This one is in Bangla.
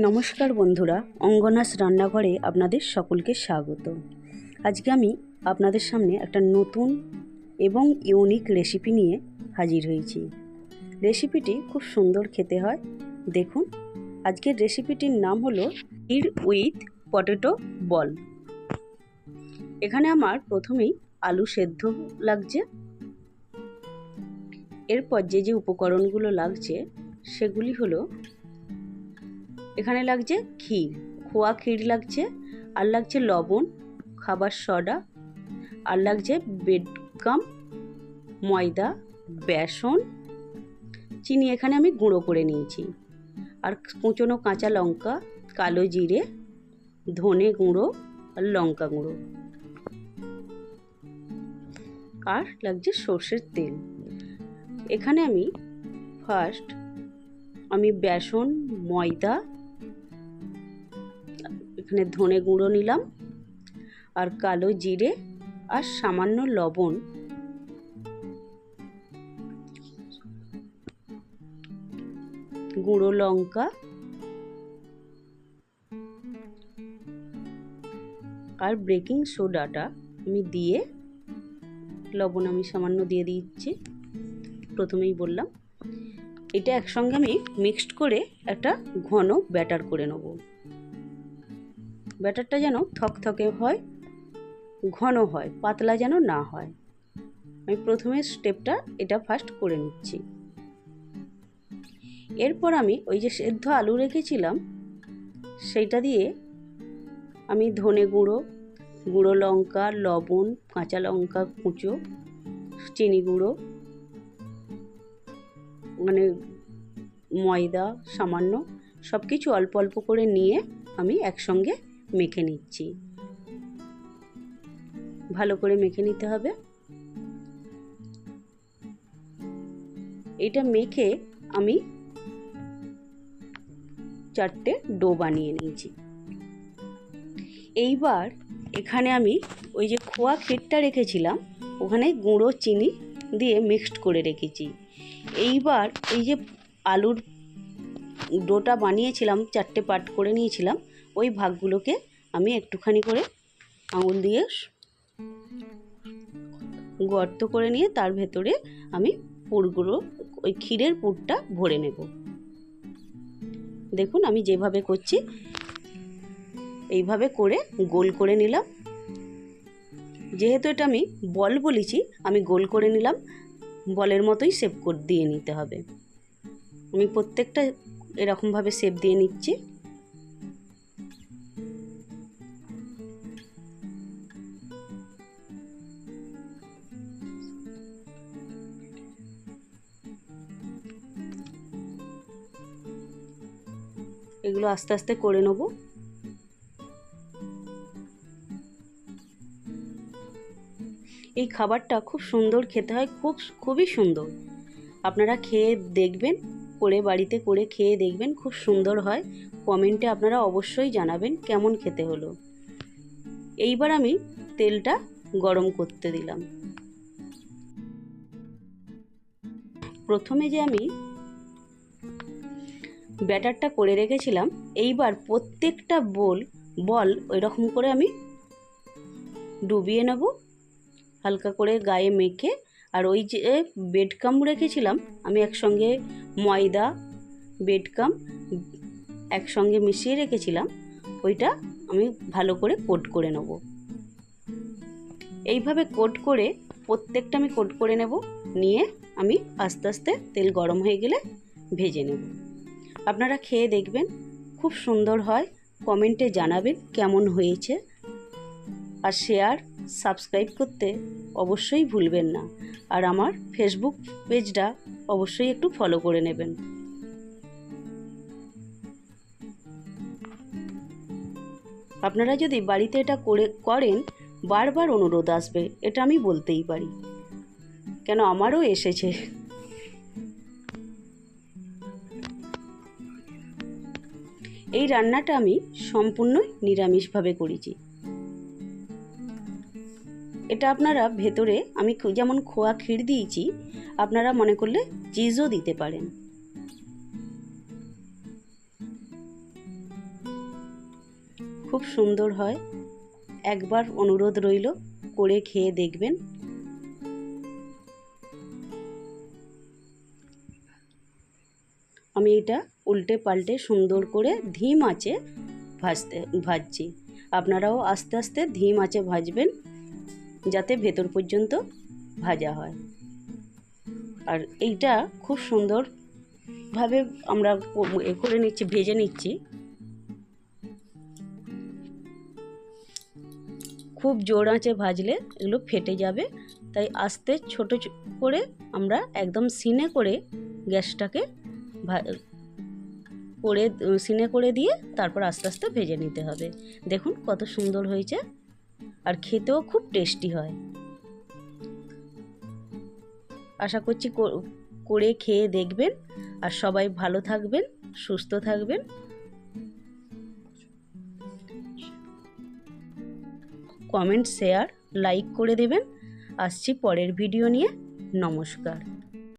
নমস্কার বন্ধুরা, অঙ্গনাস রান্নাঘরে আপনাদের সকলকে স্বাগত। আজকে আমি আপনাদের সামনে একটা নতুন এবং ইউনিক রেসিপি নিয়ে হাজির হয়েছি। রেসিপিটি খুব সুন্দর খেতে হয়। দেখুন, আজকের রেসিপিটির নাম হলো ইর উইথ পটেটো বল। এখানে আমার প্রথমেই আলু সেদ্ধ লাগছে। এরপর যে যে উপকরণগুলো লাগছে, সেগুলি হলো এখানে লাগছে ক্ষীর, খোয়া ক্ষীর লাগছে, আর লাগছে লবণ, খাবার সডা, আর লাগছে বেডকাম, ময়দা, বেসন। চিনি এখানে আমি গুঁড়ো করে নিয়েছি। আর কুচনো কাঁচা লঙ্কা, কালো জিরে, ধনে গুঁড়ো, আর লঙ্কা গুঁড়ো। আর লাগছে সর্ষের তেল। এখানে আমি ফার্স্ট আমি বেসন, ময়দা এখানে ধনে গুঁড়ো নিলাম আর কালো জিরে আর সামান্য লবণ। গুঁড়ো লঙ্কা আর বেকিং সোডাটা আমি দিয়ে লবণ আমি সামান্য দিয়ে দিচ্ছি, প্রথমেই বললাম। এটা একসঙ্গে আমি মিক্সড করে একটা ঘন ব্যাটার করে নেব। ব্যাটারটা যেন থকথকে হয়, ঘন হয়, পাতলা যেন না হয়। আমি প্রথমে স্টেপটা এটা ফার্স্ট করে নিচ্ছি। এরপর আমি ওই যে সেদ্ধ আলু রেখেছিলাম, সেইটা দিয়ে আমি ধনে গুঁড়ো গুঁড়ো লঙ্কা, লবণ, কাঁচা লঙ্কা কুঁচো, চিনি গুঁড়ো মানে ময়দা সামান্য সব কিছু অল্প অল্প করে নিয়ে আমি একসঙ্গে মেখে নিচ্ছি। ভালো করে মেখে নিতে হবে। এটা মেখে আমি চারটে ডো বানিয়ে নিয়েছি। এইবার এখানে আমি ওই যে খোয়া ক্ষীরটা রেখেছিলাম, ওখানে গুঁড়ো, চিনি দিয়ে মিক্সড করে রেখেছি। এইবার এই যে আলুর ডোটা বানিয়েছিলাম, চারটে পার্ট করে নিয়েছিলাম। ওই ভাগগুলোকে আমি একটুখানি করে আঙুল দিয়ে গর্ত করে নিয়ে তার ভেতরে আমি পুরগুলো, ওই ক্ষীরের পুরটা ভরে নেব। দেখুন, আমি যেভাবে করছি, এইভাবে করে গোল করে নিলাম। যেহেতু এটা আমি বল বলেছি, আমি গোল করে নিলাম। বলের মতোই শেপ করে দিয়ে নিতে হবে। আমি প্রত্যেকটা এরকমভাবে শেপ দিয়ে নিচ্ছি। এগুলো আস্তে আস্তে করে নেব। এই খাবারটা খুব সুন্দর খেতে হয়, খুব, খুবই সুন্দর। আপনারা খেয়ে দেখবেন। করে বাড়িতে করে খেয়ে দেখবেন খুব সুন্দর হয়। কমেন্টে আপনারা অবশ্যই জানাবেন কেমন খেতে হলো। এইবার আমি তেলটা গরম করতে দিলাম। প্রথমে যে আমি ব্যাটারটা করে রেখেছিলাম, এইবার প্রত্যেকটা বোল, বল ওই রকম করে আমি ডুবিয়ে নেব। হালকা করে গায়ে মেখে আর ওই যে বেডকাম রেখেছিলাম, আমি একসঙ্গে ময়দা বেডকাম একসঙ্গে মিশিয়ে রেখেছিলাম, ওইটা আমি ভালো করে কোট করে নেব। এইভাবে কোট করে, প্রত্যেকটা আমি কোট করে নেব, নিয়ে আমি আস্তে আস্তে তেল গরম হয়ে গেলে ভেজে নেব। আপনারা খেয়ে দেখবেন, খুব সুন্দর হয়, কমেন্টে জানাবেন কেমন হয়েছে, আর শেয়ার সাবস্ক্রাইব করতে অবশ্যই ভুলবেন না। আর আমার ফেসবুক পেজটা অবশ্যই একটু ফলো করে নেবেন। আপনারা যদি বাড়িতে এটা করে, করেন, বারবার অনুরোধ আসবে, এটা আমি বলতেই পারি। কেন আমারও এসেছে। এই রান্নাটা আমি সম্পূর্ণ নিরামিষভাবে করেছি। এটা আপনারা ভেতরে, আমি যেমন খোয়া ক্ষীর দিয়েছি, আপনারা মনে করলে চিজও দিতে পারেন। খুব সুন্দর হয়। একবার অনুরোধ রইল, করে খেয়ে দেখবেন। আমি এটা উল্টে পাল্টে সুন্দর করে ধিম আঁচে ভাজতে ভাজছি। আপনারাও আস্তে আস্তে ধিম আঁচে ভাজবেন। যাতে ভেতর পর্যন্ত ভাজা হয়। আর এইটা খুব সুন্দরভাবে আমরা এ করে নিচ্ছি, ভেজে নিচ্ছি। খুব জোর আঁচে ভাজলে এগুলো ফেটে যাবে, তাই আস্তে ছোট করে আমরা একদম সিনে করে গ্যাসটাকে করে, সিনে করে দিয়ে তারপর আস্তে আস্তে ভেজে নিতে হবে। দেখুন কত সুন্দর হয়েছে। আর খেতেও খুব টেস্টি হয়। আশা করছি করে খেয়ে দেখবেন। আর সবাই ভালো থাকবেন, সুস্থ থাকবেন। কমেন্ট, শেয়ার, লাইক করে দেবেন। আসছি পরের ভিডিও নিয়ে। নমস্কার।